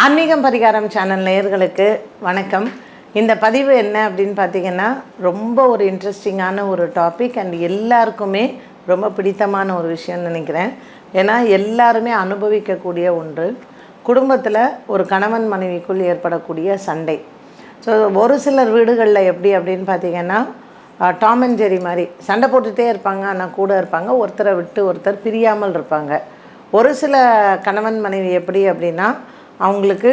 ஆன்மீகம் பரிகாரம் சேனல் நேயர்களுக்கு வணக்கம். இந்த பதிவு என்ன அப்படின்னு பார்த்தீங்கன்னா ரொம்ப ஒரு இன்ட்ரெஸ்டிங்கான ஒரு டாபிக் அண்ட் எல்லாருக்குமே ரொம்ப பிடித்தமான ஒரு விஷயம்னு நினைக்கிறேன். ஏன்னா எல்லாருமே அனுபவிக்கக்கூடிய ஒன்று. குடும்பத்தில் ஒரு கணவன் மனைவிக்குள் ஏற்படக்கூடிய சண்டை. ஸோ ஒரு சிலர் வீடுகளில் எப்படி அப்படின்னு பார்த்தீங்கன்னா டாம் அண்ட் ஜெரி மாதிரி சண்டை போட்டுகிட்டே இருப்பாங்க ஆனால் கூட இருப்பாங்க. ஒருத்தரை விட்டு ஒருத்தர் பிரியாமல் இருப்பாங்க. ஒரு சில கணவன் மனைவி எப்படி அப்படின்னா அவங்களுக்கு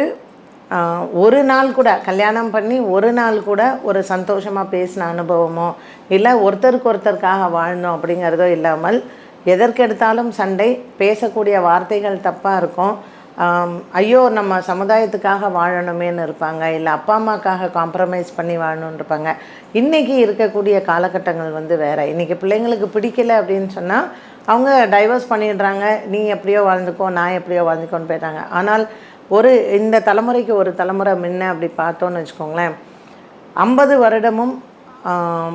ஒரு நாள் கூட கல்யாணம் பண்ணி ஒரு நாள் கூட ஒரு சந்தோஷமாக பேசின அனுபவமோ இல்லை ஒருத்தருக்கு ஒருத்தருக்காக வாழணும் அப்படிங்கிறதோ இல்லாமல் எதற்கெடுத்தாலும் சண்டை பேசக்கூடிய வார்த்தைகள் தப்பாக இருக்கும். ஐயோ நம்ம சமுதாயத்துக்காக வாழணுமேன்னு இருப்பாங்க இல்லை அப்பா அம்மாக்காக காம்ப்ரமைஸ் பண்ணி வாழணும்னு இருப்பாங்க. இன்றைக்கி இருக்கக்கூடிய காலகட்டங்கள் வந்து வேறு. இன்றைக்கி பிள்ளைங்களுக்கு பிடிக்கல அப்படின்னு சொன்னால் அவங்க டைவர்ஸ் பண்ணிடுறாங்க நீ எப்படியோ வாழ்ந்துக்கோ நான் எப்படியோ வாழ்ந்துக்கோன்னு போயிட்டாங்க ஆனால் ஒரு இந்த தலைமுறைக்கு ஒரு தலைமுறை முன்ன அப்படி பார்த்தோன்னு வச்சுக்கோங்களேன். ஐம்பது வருடமும்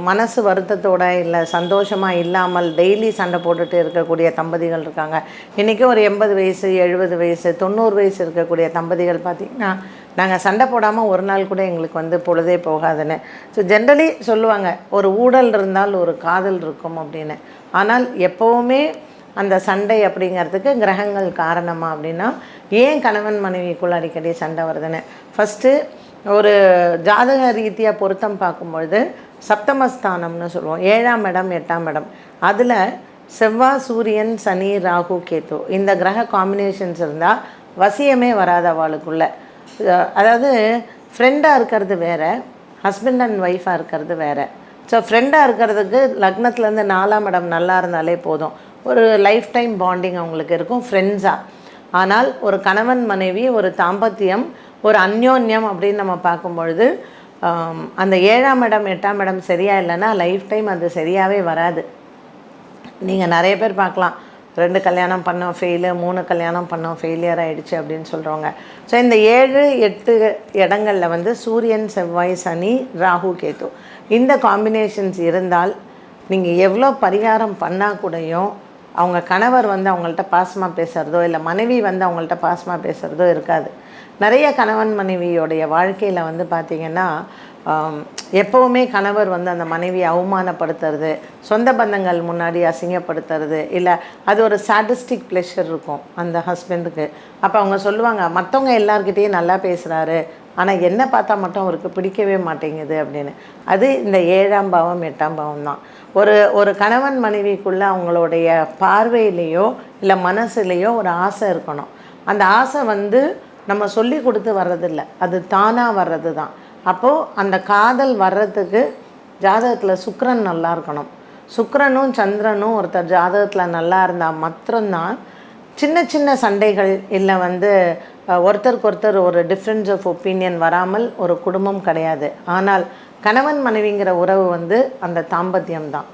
மனசு வருத்தத்தோட இல்லை சந்தோஷமாக இல்லாமல் டெய்லி சண்டை போட்டுட்டு இருக்கக்கூடிய தம்பதிகள் இருக்காங்க. இன்றைக்கி ஒரு எண்பது வயசு எழுபது வயசு தொண்ணூறு வயசு இருக்கக்கூடிய தம்பதிகள் பார்த்திங்கன்னா நாங்கள் சண்டை போடாமல் ஒரு நாள் கூட எங்களுக்கு வந்து பொழுதே போகாதுன்னு. ஸோ ஜென்ரலி சொல்லுவாங்க ஒரு ஊடல் இருந்தால் ஒரு காதல் இருக்கும் அப்படின்னு. ஆனால் எப்போவுமே அந்த சண்டை அப்படிங்கிறதுக்கு கிரகங்கள் காரணமாக அப்படின்னா ஏன் கணவன் மனைவிக்குள்ள அடிக்கடி சண்டை வருதுன்னு? ஃபஸ்ட்டு ஒரு ஜாதக ரீதியாக பொருத்தம் பார்க்கும்பொழுது சப்தமஸ்தானம்னு சொல்லுவோம். ஏழாம் இடம் எட்டாம் இடம். அதில் செவ்வாய் சூரியன் சனி ராகு கேத்து இந்த கிரக காம்பினேஷன்ஸ் இருந்தால் வசியமே வராத அவளுக்குள்ள அதாவது ஃப்ரெண்டாக இருக்கிறது வேற ஹஸ்பண்ட் அண்ட் ஒய்ஃபாக இருக்கிறது வேறு. ஸோ ஃப்ரெண்டாக இருக்கிறதுக்கு லக்னத்துலேருந்து நாலாம் இடம் நல்லா இருந்தாலே போதும். ஒரு லைஃப் டைம் பாண்டிங் அவங்களுக்கு இருக்கும் ஃப்ரெண்ட்ஸாக ஆனால் ஒரு கணவன் மனைவி ஒரு தாம்பத்தியம் ஒரு அந்யோன்யம் அப்படின்னு நம்ம பார்க்கும்பொழுது அந்த ஏழாம் இடம் எட்டாம் இடம் சரியாக இல்லைன்னா லைஃப் டைம் அது சரியாகவே வராது. நீங்கள் நிறைய பேர் பார்க்கலாம். ரெண்டு கல்யாணம் பண்ணோம் ஃபெயிலு மூணு கல்யாணம் பண்ணோம் ஃபெயிலியர் ஆகிடுச்சு அப்படின்னு சொல்கிறவங்க ஸோ இந்த ஏழு எட்டு இடங்களில் வந்து சூரியன் செவ்வாய் சனி ராகு கேது. இந்த காம்பினேஷன்ஸ் இருந்தால் நீங்கள் எவ்வளோ பரிகாரம் பண்ணால் கூடயும் அவங்க கணவர் வந்து அவங்கள்ட்ட பாசமாக பேசுகிறதோ இல்லை மனைவி வந்து அவங்கள்ட்ட பாசமாக பேசுகிறதோ இருக்காது. நிறைய கணவன் மனைவியோடைய வாழ்க்கையில் வந்து பார்த்திங்கன்னா எப்போவுமே கணவர் வந்து அந்த மனைவியை அவமானப்படுத்துறது சொந்த பந்தங்கள் முன்னாடி அசிங்கப்படுத்துறது இல்லை அது ஒரு சாட்டிஸ்டிக் ப்ளெஷர் இருக்கும் அந்த ஹஸ்பண்டுக்கு அப்போ அவங்க சொல்லுவாங்க மற்றவங்க எல்லார்கிட்டேயும் நல்லா பேசுகிறாரு ஆனால் என்ன பார்த்தா மட்டும் அவருக்கு பிடிக்கவே மாட்டேங்குது அப்படின்னு. அது இந்த ஏழாம் பாவம் எட்டாம் பாவம் தான். ஒரு ஒரு கணவன் மனைவிக்குள்ளே அவங்களுடைய பார்வையிலேயோ இல்லை மனசுலேயோ ஒரு ஆசை இருக்கணும். அந்த ஆசை வந்து நம்ம சொல்லி கொடுத்து வர்றதில்ல. அது தானாக வர்றது தான். அப்போது அந்த காதல் வர்றதுக்கு ஜாதகத்தில் சுக்கரன் நல்லா இருக்கணும். சுக்கரனும் சந்திரனும் ஒருத்தர் ஜாதகத்தில் நல்லா இருந்தால் மாத்திரம்தான் சின்ன சின்ன சண்டைகள் இல்லை வந்து ஒருத்தருக்கு ஒருத்தர் ஒரு டிஃப்ரென்ஸ் ஆஃப் ஒப்பீனியன் வராமல் ஒரு குடும்பம் கிடையாது. ஆனால் கணவன் மனைவிங்கிற உறவு வந்து அந்த தாம்பத்தியம் தான்.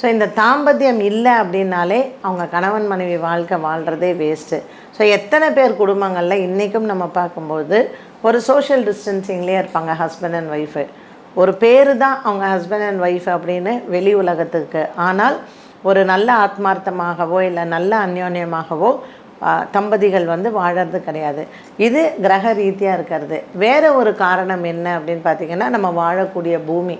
ஸோ இந்த தாம்பத்தியம் இல்லை அப்படின்னாலே அவங்க கணவன் மனைவி வாழ்க்கை வாழ்கிறதே வேஸ்ட்டு ஸோ எத்தனை பேர் குடும்பங்களில் இன்றைக்கும் நம்ம பார்க்கும்போது ஒரு சோஷியல் டிஸ்டன்சிங்லேயே இருப்பாங்க ஹஸ்பண்ட் அண்ட் ஒய்ஃபு ஒரு பேர் தான் அவங்க ஹஸ்பண்ட் அண்ட் ஒய்ஃப் அப்படின்னு வெளி உலகத்துக்கு. ஆனால் ஒரு நல்ல ஆத்மார்த்தமாகவோ இல்லை நல்ல அந்யோன்யமாகவோ தம்பதிகள் வந்து வாழறது கிடையாது. இது கிரக ரீதியாக இருக்கிறது. வேறு ஒரு காரணம் என்ன அப்படின்னு பார்த்திங்கன்னா நம்ம வாழக்கூடிய பூமி.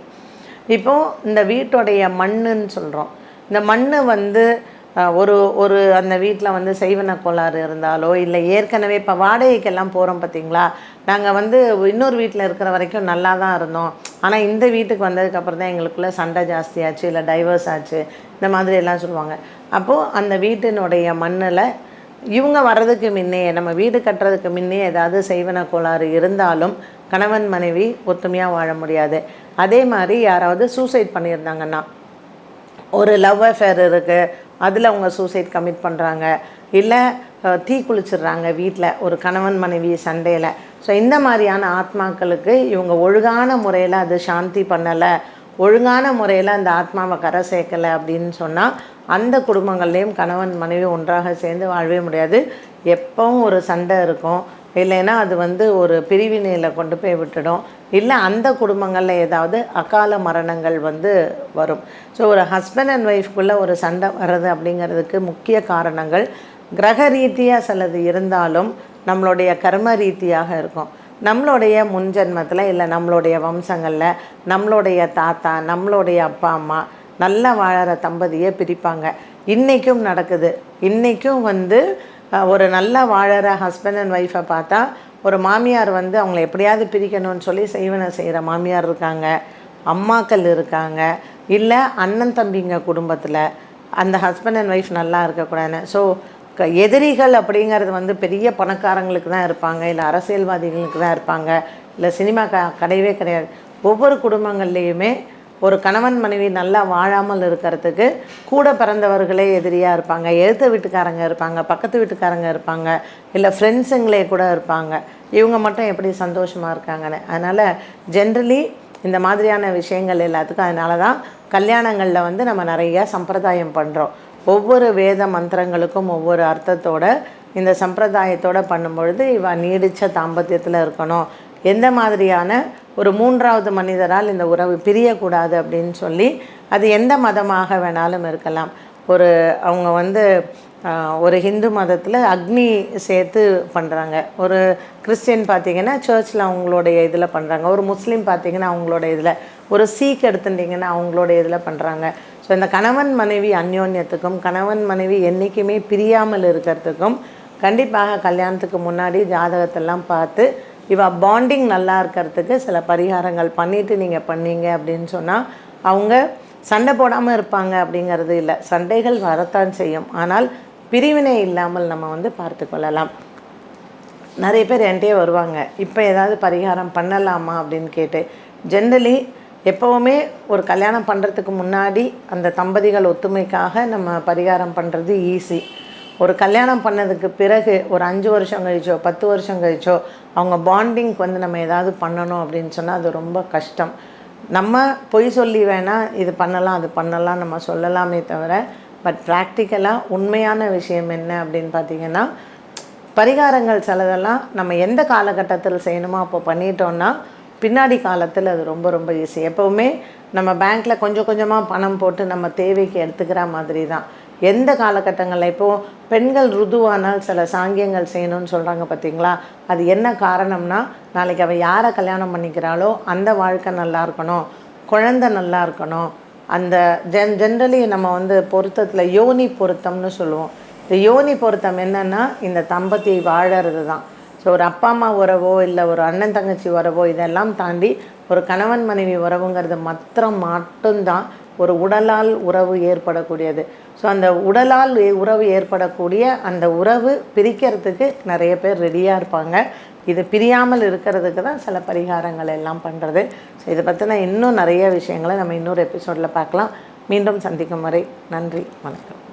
இப்போ இந்த வீட்டுடைய மண்ணுன்னு சொல்கிறோம் இந்த மண் வந்து ஒரு ஒரு அந்த வீட்டில் வந்து செய்வன கோளாறு இருந்தாலோ இல்லை ஏற்கனவே இப்போ வாடகைக்கெல்லாம் போகிறோம் பார்த்தீங்களா நாங்கள் வந்து இன்னொரு வீட்டில் இருக்கிற வரைக்கும் நல்லா தான் இருந்தோம். ஆனால் இந்த வீட்டுக்கு வந்ததுக்கப்புறம் தான் எங்களுக்குள்ள சண்டை ஜாஸ்தியாச்சு இல்லை டைவர்ஸ் ஆச்சு இந்த மாதிரி எல்லாம் சொல்லுவாங்க. அப்போது அந்த வீட்டினுடைய மண்ணில் இவங்க வர்றதுக்கு முன்னே நம்ம வீடு கட்டுறதுக்கு முன்னே ஏதாவது செய்வன கோளாறு இருந்தாலும் கணவன் மனைவி ஒத்துமையாக வாழ முடியாது. அதே மாதிரி யாராவது சூசைட் பண்ணியிருந்தாங்கன்னா ஒரு லவ் அஃபேர் இருக்குது அதில் அவங்க சூசைட் கமிட் பண்ணுறாங்க இல்லை தீ குளிச்சிடுறாங்க வீட்டில் ஒரு கணவன் மனைவி சண்டையில். ஸோ இந்த மாதிரியான ஆத்மாக்களுக்கு இவங்க ஒழுங்கான முறையில் அது சாந்தி பண்ணலை ஒழுங்கான முறையில் அந்த ஆத்மாவை கரை சேர்க்கலை அப்படின்னு சொன்னால் அந்த குடும்பங்கள்லேயும் கணவன் மனைவி ஒன்றாக சேர்ந்து வாழவே முடியாது. எப்பவும் ஒரு சண்டை இருக்கும். இல்லைன்னா அது வந்து ஒரு பிரிவினையில் கொண்டு போய் விட்டுடும். இல்லை அந்த குடும்பங்களில் ஏதாவது அகால மரணங்கள் வந்து வரும். ஸோ ஒரு ஹஸ்பண்ட் அண்ட் ஒய்ஃப்குள்ளே ஒரு சண்டை வர்றது அப்படிங்கிறதுக்கு முக்கிய காரணங்கள் கிரக ரீதியாக சிலது இருந்தாலும் நம்மளுடைய கர்ம ரீதியாக இருக்கும். நம்மளுடைய முன்ஜென்மத்தில் இல்லை நம்மளுடைய வம்சங்களில் நம்மளுடைய தாத்தா நம்மளுடைய அப்பா அம்மா நல்லா வாழற தம்பதியை பிரிப்பாங்க. இன்றைக்கும் நடக்குது. இன்றைக்கும் வந்து ஒரு நல்லா வாழற ஹஸ்பண்ட் அண்ட் ஒய்ஃபை பார்த்தா ஒரு மாமியார் வந்து அவங்கள எப்படியாவது பிரிக்கணும்னு சொல்லி செய்வனை செய்கிற மாமியார் இருக்காங்க அம்மாக்கள் இருக்காங்க. இல்லை அண்ணன் தம்பிங்க குடும்பத்தில் அந்த ஹஸ்பண்ட் அண்ட் ஒய்ஃப் நல்லா இருக்கக்கூடாதுன்னு. ஸோ எதிரிகள் அப்படிங்கிறது வந்து பெரிய பணக்காரங்களுக்கு தான் இருப்பாங்க. இல்லை அரசியல்வாதிகளுக்கு தான் இருப்பாங்க. இல்லை சினிமா க கிடையவே கிடையாது. ஒவ்வொரு குடும்பங்கள்லேயுமே ஒரு கணவன் மனைவி நல்லா வாழாமல் இருக்கிறதுக்கு கூட பிறந்தவர்களே எதிரியாக இருப்பாங்க. எழுத்த வீட்டுக்காரங்க இருப்பாங்க பக்கத்து வீட்டுக்காரங்க இருப்பாங்க இல்லை ஃப்ரெண்ட்ஸுங்களே கூட இருப்பாங்க. இவங்க மட்டும் எப்படி சந்தோஷமாக இருக்காங்கன்னு. அதனால் ஜென்ரலி இந்த மாதிரியான விஷயங்கள் எல்லாத்துக்கும் அதனால தான் கல்யாணங்களில் வந்து நம்ம நிறையா சம்பிரதாயம் பண்ணுறோம் ஒவ்வொரு வேத மந்திரங்களுக்கும் ஒவ்வொரு அர்த்தத்தோட இந்த சம்பிரதாயத்தோட பண்ணும்பொழுது இவ நீடித்த தாம்பத்தியத்தில் இருக்கணும். எந்த மாதிரியான ஒரு மூன்றாவது மனிதரால் இந்த உறவு பிரியக்கூடாது அப்படின்னு சொல்லி அது எந்த மதமாக வேணாலும் இருக்கலாம். ஒரு அவங்க வந்து ஒரு ஹிந்து மதத்தில் அக்னி சேர்த்து பண்ணுறாங்க ஒரு கிறிஸ்டியன் பார்த்தீங்கன்னா சர்ச்சில் அவங்களுடைய இதில் பண்ணுறாங்க ஒரு முஸ்லீம் பார்த்தீங்கன்னா அவங்களோட இதில். ஒரு சீக் எடுத்துட்டிங்கன்னா அவங்களோட இதில் பண்ணுறாங்க ஸோ இந்த கணவன் மனைவி அந்யோன்யத்துக்கும் கணவன் மனைவி என்றைக்குமே பிரியாமல் இருக்கிறதுக்கும் கண்டிப்பாக கல்யாணத்துக்கு முன்னாடி ஜாதகத்தெல்லாம் பார்த்து இவா பாண்டிங் நல்லா இருக்கிறதுக்கு சில பரிகாரங்கள் பண்ணிட்டு நீங்கள் பண்ணீங்க அப்படின்னு சொன்னால் அவங்க சண்டை போடாமல் இருப்பாங்க அப்படிங்கிறது இல்லை. சண்டைகள் வரத்தான் செய்யும். ஆனால் பிரிவினை இல்லாமல் நம்ம வந்து பார்த்து கொள்ளலாம். நிறைய பேர் என்கிட்டயே வருவாங்க. இப்போ ஏதாவது பரிகாரம் பண்ணலாமா அப்படின்னு கேட்டு ஜென்ரலி எப்போவுமே ஒரு கல்யாணம் பண்ணுறதுக்கு முன்னாடி அந்த தம்பதிகள் ஒத்துமைக்காக நம்ம பரிகாரம் பண்ணுறது ஈஸி ஒரு கல்யாணம் பண்ணதுக்கு பிறகு ஒரு அஞ்சு வருஷம் கழிச்சோ பத்து வருஷம் கழிச்சோ அவங்க பாண்டிங்க்கு வந்து நம்ம ஏதாவது பண்ணணும் அப்படின்னு சொன்னால் அது ரொம்ப கஷ்டம். நம்ம பொய் சொல்லி வேணால் இது பண்ணலாம் அது பண்ணலாம் நம்ம சொல்லலாமே தவிர பட் ப்ராக்டிக்கலாக உண்மையான விஷயம் என்ன அப்படின்னு பார்த்தீங்கன்னா பரிகாரங்கள் சிலதெல்லாம் நம்ம எந்த காலகட்டத்தில் செய்யணுமோ அப்போ பண்ணிட்டோன்னா பின்னாடி காலத்தில் அது ரொம்ப ரொம்ப ஈஸி எப்போவுமே நம்ம பேங்க்கில் கொஞ்சம் கொஞ்சமாக பணம் போட்டு நம்ம தேவைக்கு எடுத்துக்கிற மாதிரி தான் எந்த காலகட்டங்களில்? இப்போது பெண்கள் ருதுவானால் சில சாங்கியங்கள் செய்யணும்னு சொல்கிறாங்க பார்த்தீங்களா அது என்ன காரணம்னா நாளைக்கு அவள் யாரை கல்யாணம் பண்ணிக்கிறாளோ அந்த வாழ்க்கை நல்லா இருக்கணும். குழந்தை நல்லா இருக்கணும். அந்த ஜென் ஜென்ரலி நம்ம வந்து பொருத்தத்தில் யோனி பொருத்தம்னு சொல்லுவோம். இந்த யோனி பொருத்தம் என்னென்னா இந்த தம்பதி வாழறது தான் ஸோ ஒரு அப்பா அம்மா உறவோ இல்லை ஒரு அண்ணன் தங்கச்சி உறவோ இதெல்லாம் தாண்டி ஒரு கணவன் மனைவி உறவுங்கிறது மாத்திரம் மட்டும்தான் ஒரு உடலால் உறவு ஏற்படக்கூடியது. ஸோ அந்த உடலால் உறவு ஏற்படக்கூடிய அந்த உறவு பிரிக்கிறதுக்கு நிறைய பேர் ரெடியாக இருப்பாங்க. இது பிரியாமல் இருக்கிறதுக்கு தான் சில பரிகாரங்கள் எல்லாம் பண்ணுறது ஸோ இதை பற்றின இன்னும் நிறைய விஷயங்களை நம்ம இன்னொரு எபிசோடில் பார்க்கலாம். மீண்டும் சந்திக்கும் வரை நன்றி வணக்கம்.